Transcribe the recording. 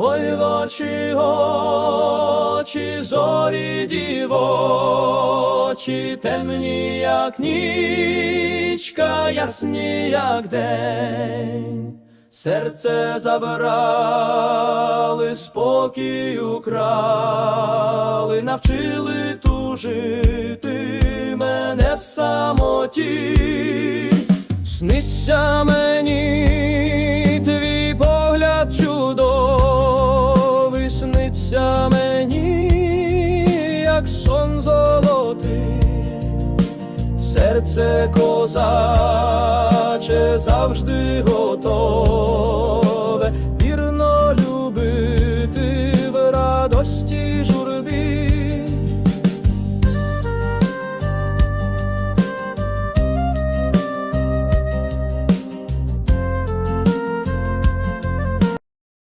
Ой, очі, очі, зорі дівочі, темні, як нічка, ясні, як день. Серце забрали, спокій украли, навчили тужити мене в самоті. Сниться мені твій погляд чудовий, снився мені, як сон золотий, серце козаче завжди готове, вірно любити в радості.